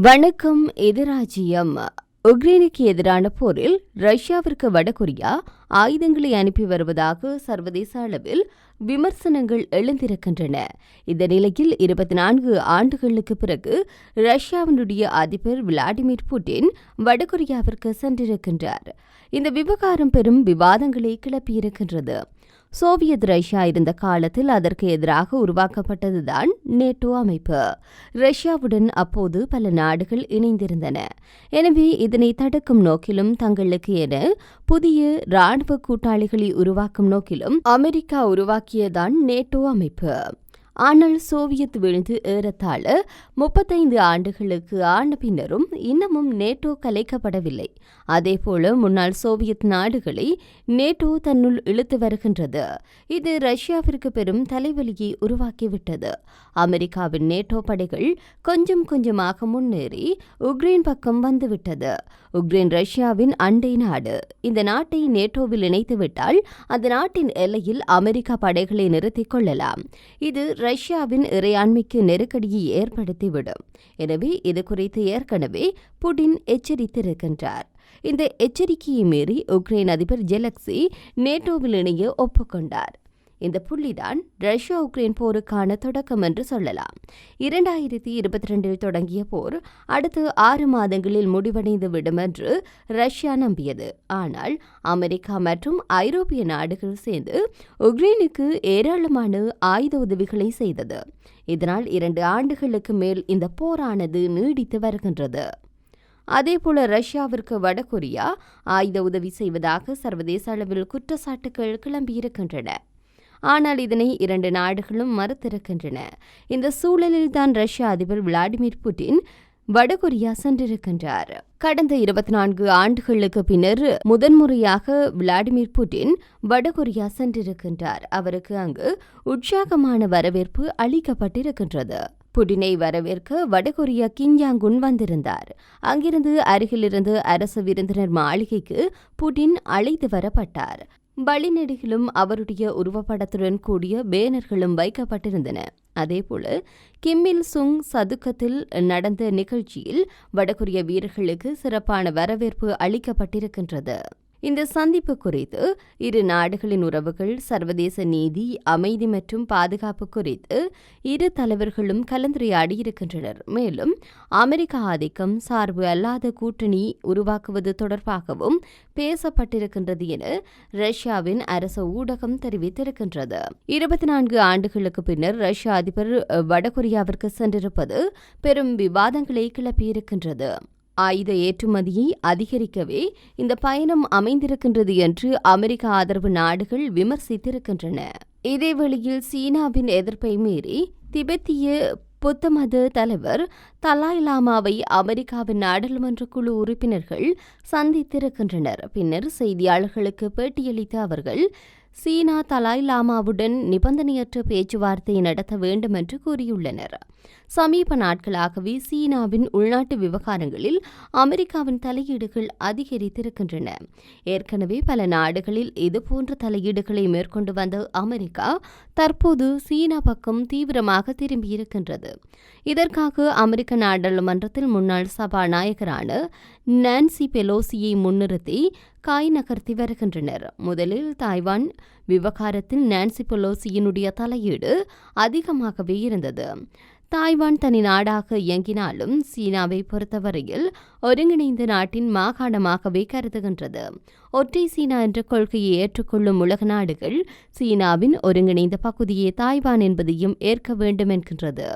வணக்கம் எதிராஜ்யம். உக்ரைனுக்கு எதிரான போரில் ரஷ்யாவிற்கு வடகொரியா ஆயுதங்களை அனுப்பி வருவதாக சர்வதேச அளவில் விமர்சனங்கள் எழுந்திருக்கின்றன. இந்த நிலையில் இருபத்தி நான்கு ஆண்டுகளுக்கு பிறகு ரஷ்யாவினுடைய அதிபர் விளாடிமிர் புட்டின் வடகொரியாவிற்கு சென்றிருக்கின்றார். இந்த விவகாரம் பெரும் விவாதங்களை கிளப்பியிருக்கின்றது. சோவியத் ரஷ்யா இருந்த காலத்தில் அதற்கு எதிராக உருவாக்கப்பட்டதுதான் நேட்டோ அமைப்பு. ரஷ்யாவுடன் அப்போது பல நாடுகள் இணைந்திருந்தன. எனவே இதனை தடுக்கும் நோக்கிலும் தங்களுக்கு என புதிய ராணுவ கூட்டாளிகளை உருவாக்கும் நோக்கிலும் அமெரிக்கா உருவாக்கியதான் நேட்டோ அமைப்பு. ஆனால் சோவியத் விழுந்து ஏறத்தாழ முப்பத்தைந்து ஆண்டுகளுக்கு ஆன பின்னரும் இன்னமும் நேட்டோ கலைக்கப்படவில்லை. அதேபோல முன்னாள் சோவியத் நாடுகளை நேட்டோ தன்னுள் இழுத்து வருகின்றது. இது ரஷ்யாவிற்கு பெரும் தலைவலியை உருவாக்கிவிட்டது. அமெரிக்காவின் நேட்டோ படைகள் கொஞ்சம் கொஞ்சமாக முன்னேறி உக்ரைன் பக்கம் வந்துவிட்டது. உக்ரைன் ரஷ்யாவின் அண்டை நாடு. இந்த நாட்டை நேட்டோவில் இணைத்துவிட்டால் அந்த நாட்டின் எல்லையில் அமெரிக்கா படைகளை நிறுத்திக் கொள்ளலாம். இது ரஷ்யாவின் இறையாண்மைக்கு நெருக்கடியை ஏற்படுத்திவிடும். எனவே இது குறித்து ஏற்கனவே புடின் எச்சரித்திருக்கின்றார். இந்த எச்சரிக்கையை மீறி உக்ரைன் அதிபர் ஜெலக்சி நேட்டோவில் இணைய ஒப்புக்கொண்டார். இந்த புள்ளிதான் ரஷ்யா உக்ரைன் போருக்கான தொடக்கம் என்று சொல்லலாம். இரண்டாயிரத்தி இருபத்தி ரெண்டில் தொடங்கிய போர் அடுத்து ஆறு மாதங்களில் முடிவடைந்து விடும் என்று ரஷ்யா நம்பியது. ஆனால் அமெரிக்கா மற்றும் ஐரோப்பிய நாடுகள் சேர்ந்து உக்ரைனுக்கு ஏராளமான ஆயுத உதவிகளை செய்தது. இதனால் இரண்டு ஆண்டுகளுக்கு மேல் இந்த போரானது நீடித்து வருகின்றது. அதேபோல ரஷ்யாவிற்கு வடகொரியா ஆயுத உதவி செய்வதாக சர்வதேச அளவில் குற்றச்சாட்டுகள் கிளம்பியிருக்கின்றன. ஆனால் இதனை இரண்டு நாடுகளும் மறுத்திருக்கின்றன. இந்த சூழலில்தான் ரஷ்ய அதிபர் விளாடிமிர் புட்டின் வடகொரியா சென்றிருக்கின்றார். கடந்த இருபத்தி நான்கு ஆண்டுகளுக்கு பின்னர் முதன்முறையாக விளாடிமிர் புட்டின் வடகொரியா சென்றிருக்கின்றார். அவருக்கு அங்கு உற்சாகமான வரவேற்பு அளிக்கப்பட்டிருக்கின்றது. புடினை வரவேற்க வடகொரியா கிஞ்சாங்குன் வந்திருந்தார். அங்கிருந்து அருகிலிருந்து அரசு விருந்தினர் மாளிகைக்கு புடின் அழைத்து வரப்பட்டார். வழிநெடுகிலும் அவருடைய உருவப்படத்துடன் கூடிய பேனர்களும் வைக்கப்பட்டிருந்தன. அதேபோல கிம்மில் சுங் சதுக்கத்தில் நடந்த நிகழ்ச்சியில் வடகொரிய வீரர்களுக்கு சிறப்பான வரவேற்பு அளிக்கப்பட்டிருக்கின்றது. இந்த சந்திப்பு குறித்து இரு நாடுகளின் உறவுகள் சர்வதேச நீதி அமைதி மற்றும் பாதுகாப்பு குறித்து இரு தலைவர்களும் கலந்துரையாடியிருக்கின்றனர் மேலும் அமெரிக்க ஆதிக்கம் சார்பு அல்லாத கூட்டணி உருவாக்குவது தொடர்பாகவும் பேசப்பட்டிருக்கின்றது என ரஷ்யாவின் அரச ஊடகம் தெரிவித்திருக்கின்றது. இருபத்தி நான்கு ஆண்டுகளுக்கு பின்னர் ரஷ்ய அதிபர் வடகொரியாவிற்கு சென்றிருப்பது பெரும் விவாதங்களை கிளப்பியிருக்கின்றது. ஆயுத ஏற்றுமதியை அதிகரிக்கவே இந்த பயணம் அமைந்திருக்கின்றது என்று அமெரிக்க ஆதரவு நாடுகள் விமர்சித்திருக்கின்றன. இதே வழியில் சீனாவின் எதிர்ப்பை மீறி திபெத்திய புத்தமத தலைவர் தலாய் லாமாவை அமெரிக்காவின் நாடாளுமன்ற குழு உறுப்பினர்கள் சந்தித்திருக்கின்றனர். பின்னர் செய்தியாளர்களுக்கு பேட்டியளித்த அவர்கள் சீனா தலாய் லாமாவுடன் நிபந்தனையற்ற பேச்சுவார்த்தை நடத்த வேண்டும் என்று கூறியுள்ளனர். சமீப நாட்களாகவே சீனாவின் உள்நாட்டு விவகாரங்களில் அமெரிக்காவின் தலையீடுகள் அதிகரித்திருக்கின்றன. ஏற்கனவே பல நாடுகளில் இதுபோன்ற தலையீடுகளை மேற்கொண்டு வந்த அமெரிக்கா தற்போது சீனா பக்கம் தீவிரமாக திரும்பியிருக்கின்றது. இதற்காக அமெரிக்க நாடாளுமன்றத்தில் முன்னாள் சபாநாயகரான நான்சி பெலோசியை முன்னிறுத்தி காய் நகர்த்தி வருகின்றனர். முதலில் தாய்வான் விவகாரத்தில் நான்சி பெலோசியினுடைய தலையீடு அதிகமாகவே இருந்தது. தாய்வான் தனி நாடாக இயங்கினாலும் சீனாவை பொறுத்தவரையில் ஒருங்கிணைந்த நாட்டின் மாகாணமாகவே கருதுகின்றது. ஒற்றை சீனா என்ற கொள்கையை ஏற்றுக்கொள்ளும் உலக நாடுகள் சீனாவின் ஒருங்கிணைந்த பகுதியே தாய்வான் என்பதையும் ஏற்க வேண்டும் என்கின்றது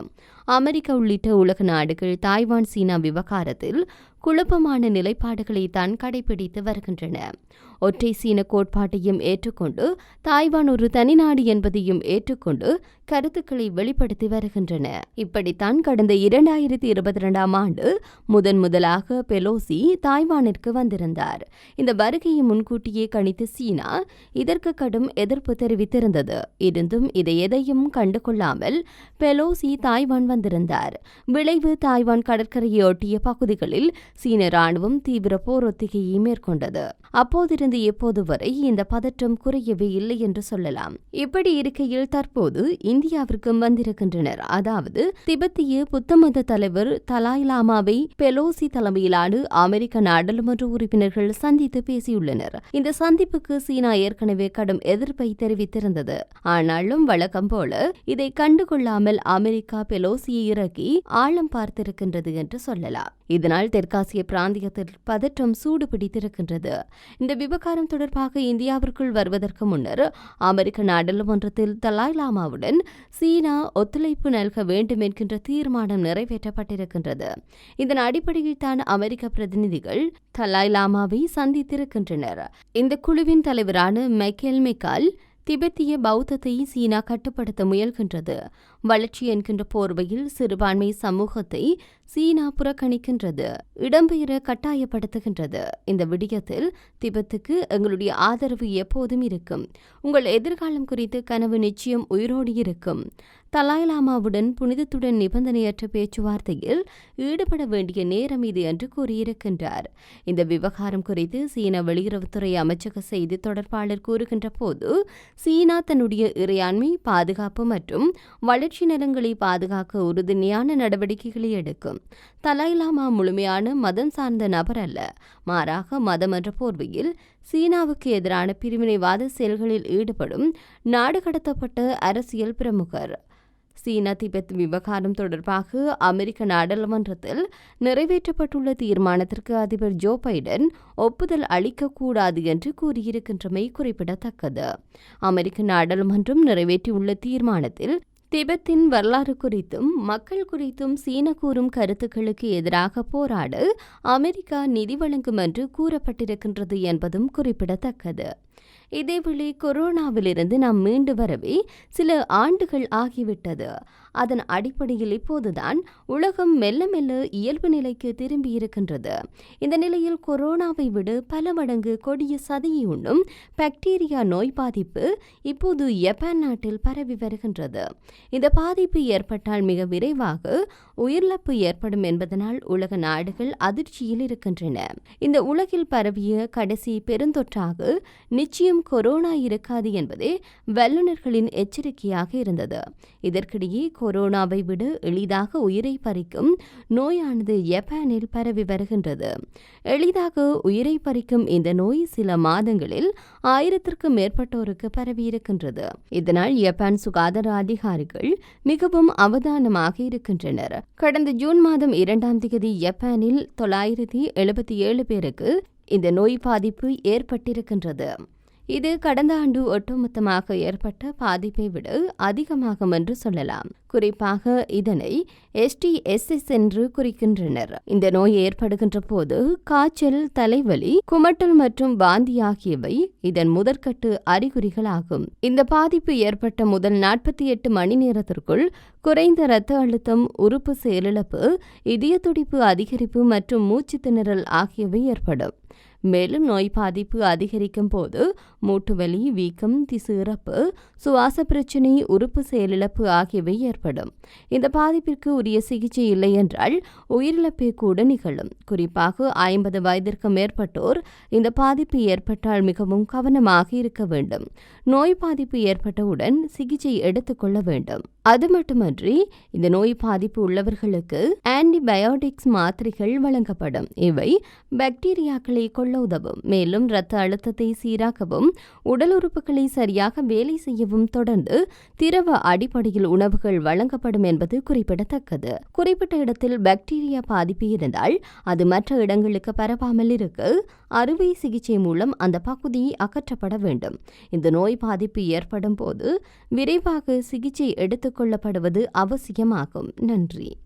அமெரிக்கா உள்ளிட்ட உலக நாடுகள் தாய்வான் சீனா விவகாரத்தில் குழப்பமான நிலைப்பாடுகளை தான் கடைபிடித்து வருகின்றன. ஒற்றை சீன கோட்பாட்டையும் ஏற்றுக்கொண்டு தாய்வான் ஒரு தனிநாடு என்பதையும் ஏற்றுக்கொண்டு கருத்துக்களை வெளிப்படுத்தி வருகின்றன. இப்படித்தான் கடந்த இரண்டாயிரத்தி இருபத்தி இரண்டாம் ஆண்டு முதன் முதலாக பெலோசி தாய்வானிற்கு வந்திருந்தார். இந்த வருகையை முன்கூட்டியே கணித்த சீனா இதற்கு கடும் எதிர்ப்பு தெரிவித்திருந்தது. இருந்தும் இதை எதையும் கண்டுகொள்ளாமல் பெலோசி தாய்வான் வந்தார். வந்திருந்தார் விளைவு தாய்வான் கடற்கரையை ஒட்டிய பகுதிகளில் சீன ராணுவம் தீவிர போர் ஒத்திகையை மேற்கொண்டது. அப்போதிருந்து எப்போது வரை இந்த பதற்றம் குறையவே இல்லை என்று சொல்லலாம். இப்படி இருக்கையில் தற்போது இந்தியாவிற்கும் வந்திருக்கின்றனர். அதாவது திபெத்திய புத்தமத தலைவர் தலாய் லாமாவை பெலோசி தலைமையிலான அமெரிக்க நாடாளுமன்ற உறுப்பினர்கள் சந்தித்து பேசியுள்ளனர். இந்த சந்திப்புக்கு சீனா ஏற்கனவே கடும் எதிர்ப்பை தெரிவித்திருந்தது. ஆனாலும் வழக்கம் போல இதை கண்டுகொள்ளாமல் அமெரிக்கா பெலோசியை இறக்கி ஆழம் பார்த்திருக்கின்றது என்று சொல்லலாம். இதனால் தெற்காசிய பிராந்தியத்தில் பதற்றம் சூடு பிடித்திருக்கின்றது இந்த விவகாரம் தொடர்பாக இந்தியாவிற்குள் வருவதற்கு முன்னர் அமெரிக்க நாடாளுமன்றத்தில் தலாய் லாமாவுடன் சீனா ஒத்துழைப்பு நல்க வேண்டும் என்கின்ற தீர்மானம் நிறைவேற்றப்பட்டிருக்கின்றது. இதன் அடிப்படையில் தான் அமெரிக்க பிரதிநிதிகள் தலாய் லாமாவை சந்தித்திருக்கின்றனர். இந்த குழுவின் தலைவரான மைக்கேல் மெக்கால் திபெத்திய பௌத்தத்தை சீனா கட்டுப்படுத்த முயல்கின்றது. வளர்ச்சி என்கின்ற போர்வையில் சிறுபான்மை சமூகத்தை சீனா புறக்கணிக்கின்றது இடம்பெயர கட்டாயப்படுத்துகின்றது. இந்த விடயத்தில் திபெத்துக்கு எங்களுடைய ஆதரவு எப்போதும் இருக்கும். உங்கள் எதிர்காலம் குறித்து கனவு நிச்சயம் உயிரோடு இருக்கும். தலாய் லாமாவுடன் புனிதத்துடன் நிபந்தனையற்ற பேச்சுவார்த்தையில் ஈடுபட வேண்டிய நேரம் இது என்று கூறியிருக்கின்றார். இந்த விவகாரம் குறித்து சீன வெளியுறவுத்துறை அமைச்சக செய்தி தொடர்பாளர் கூறுகின்ற போது சீனா தன்னுடைய இறையாண்மை பாதுகாப்பு மற்றும் வளர்ச்சி நலன்களை பாதுகாக்க உறுதுணையான நடவடிக்கைகளை எடுக்கும். தலாய்லாமா முழுமையான மதம் சார்ந்த நபர் அல்ல. மாறாக மதம் என்ற போர்வையில் சீனாவுக்கு எதிரான பிரிவினைவாத செயல்களில் ஈடுபடும் நாடு கடத்தப்பட்ட அரசியல் பிரமுகர். சீனா திபெத் விவகாரம் தொடர்பாக அமெரிக்க நாடாளுமன்றத்தில் நிறைவேற்றப்பட்டுள்ள தீர்மானத்திற்கு அதிபர் ஜோ பைடன் ஒப்புதல் அளிக்கக்கூடாது என்று கூறியிருக்கின்றமை குறிப்பிடத்தக்கது. அமெரிக்க நாடாளுமன்றம் நிறைவேற்றியுள்ள தீர்மானத்தில் திபெத்தின் வரலாறு குறித்தும் மக்கள் குறித்தும் சீன கூறும் கருத்துக்களுக்கு எதிராக போராட அமெரிக்கா நிதி வழங்கும் என்று கூறப்பட்டிருக்கின்றது என்பதும் குறிப்பிடத்தக்கது. இதேவேளை கொரோனாவிலிருந்து நாம் மீண்டு வரவே சில ஆண்டுகள் ஆகிவிட்டது. அதன் அடிப்படையில் இப்போதுதான் உலகம் மெல்ல மெல்ல இயல்பு நிலைக்கு திரும்பியிருக்கின்றது இந்த நிலையில் கொரோனாவை விட பல மடங்கு கொடிய சதியை உண்ணும் பாக்டீரியா நோய் பாதிப்பு இப்போது ஜப்பான் நாட்டில் பரவி வருகின்றது. இந்த பாதிப்பு ஏற்பட்டால் மிக விரைவாக உயிரிழப்பு ஏற்படும் என்பதனால் உலக நாடுகள் அதிர்ச்சியில் இருக்கின்றன. இந்த உலகில் பரவிய கடைசி பெருந்தொற்றாக நிச்சயம் கொரோனா இருக்காது என்பதே வல்லுநர்களின் எச்சரிக்கையாக இருந்தது. இதற்கிடையே கொரோனாவை விட எளிதாக உயிரை பறிக்கும் நோயானது ஜப்பானில் பரவி வருகின்றது. எளிதாக உயிரை பறிக்கும் இந்த நோய் சில மாதங்களில் ஆயிரத்திற்கும் மேற்பட்டோருக்கு பரவியிருக்கின்றது இதனால் ஜப்பான் சுகாதார அதிகாரிகள் மிகவும் அவதானமாக இருக்கின்றனர். கடந்த ஜூன் மாதம் இரண்டாம் தேதி ஜப்பானில் தொள்ளாயிரத்தி எழுபத்தி ஏழு பேருக்கு இந்த நோய் பாதிப்பு ஏற்பட்டிருக்கின்றது. இது கடந்த ஆண்டு ஒட்டுமொத்தமாக ஏற்பட்ட பாதிப்பை விட அதிகமாகும் என்று சொல்லலாம். குறிப்பாக இதனை எஸ்டிஎஸ்எஸ் என்று குறிக்கின்றனர். இந்த நோய் ஏற்படுகின்ற போது காய்ச்சல் தலைவலி குமட்டல் மற்றும் வாந்தி ஆகியவை இதன் முதற்கட்டு அறிகுறிகளாகும். இந்த பாதிப்பு ஏற்பட்ட முதல் நாற்பத்தி எட்டு மணி நேரத்திற்குள் குறைந்த இரத்த அழுத்தம் உறுப்பு செயலிழப்பு இதய துடிப்பு அதிகரிப்பு மற்றும் மூச்சு திணறல் ஆகியவை ஏற்படும். மேலும் நோய் பாதிப்பு அதிகரிக்கும் போது மூட்டுவலி வீக்கம் திசு இறப்பு சுவாச பிரச்சினை உறுப்பு செயலிழப்பு ஆகியவை ஏற்படும். இந்த பாதிப்பிற்கு உரிய சிகிச்சை இல்லை என்றால் உயிரிழப்பே கூட நிகழும். குறிப்பாக ஐம்பது வயதிற்கு மேற்பட்டோர் இந்த பாதிப்பு ஏற்பட்டால் மிகவும் கவனமாக இருக்க வேண்டும். நோய் பாதிப்பு ஏற்பட்டவுடன் சிகிச்சை எடுத்துக்கொள்ள வேண்டும். அது மட்டுமன்றி இந்த நோய் பாதிப்பு உள்ளவர்களுக்கு ஆன்டிபயோட்டிக்ஸ் மாத்திரைகள் வழங்கப்படும். இவை பாக்டீரியாக்களை கொள்ள உதவும். மேலும் இரத்த அழுத்தத்தை சீராக்கவும் உடல் உறுப்புகளை சரியாக வேலை செய்யவும் தொடர்ந்து திரவ அடிப்படையில் உணவுகள் வழங்கப்படும் என்பது குறிப்பிடத்தக்கது. குறிப்பிட்ட இடத்தில் பாக்டீரியா பாதிப்பு இருந்தால் அது மற்ற இடங்களுக்கு பரவாமல் இருக்க. அறுவை சிகிச்சை மூலம் அந்த பகுதி அகற்றப்பட வேண்டும். இந்த நோய் பாதிப்பு ஏற்படும் போது விரைவாக சிகிச்சை எடுத்து கொள்ளப்படுவது அவசியமாகும். நன்றி.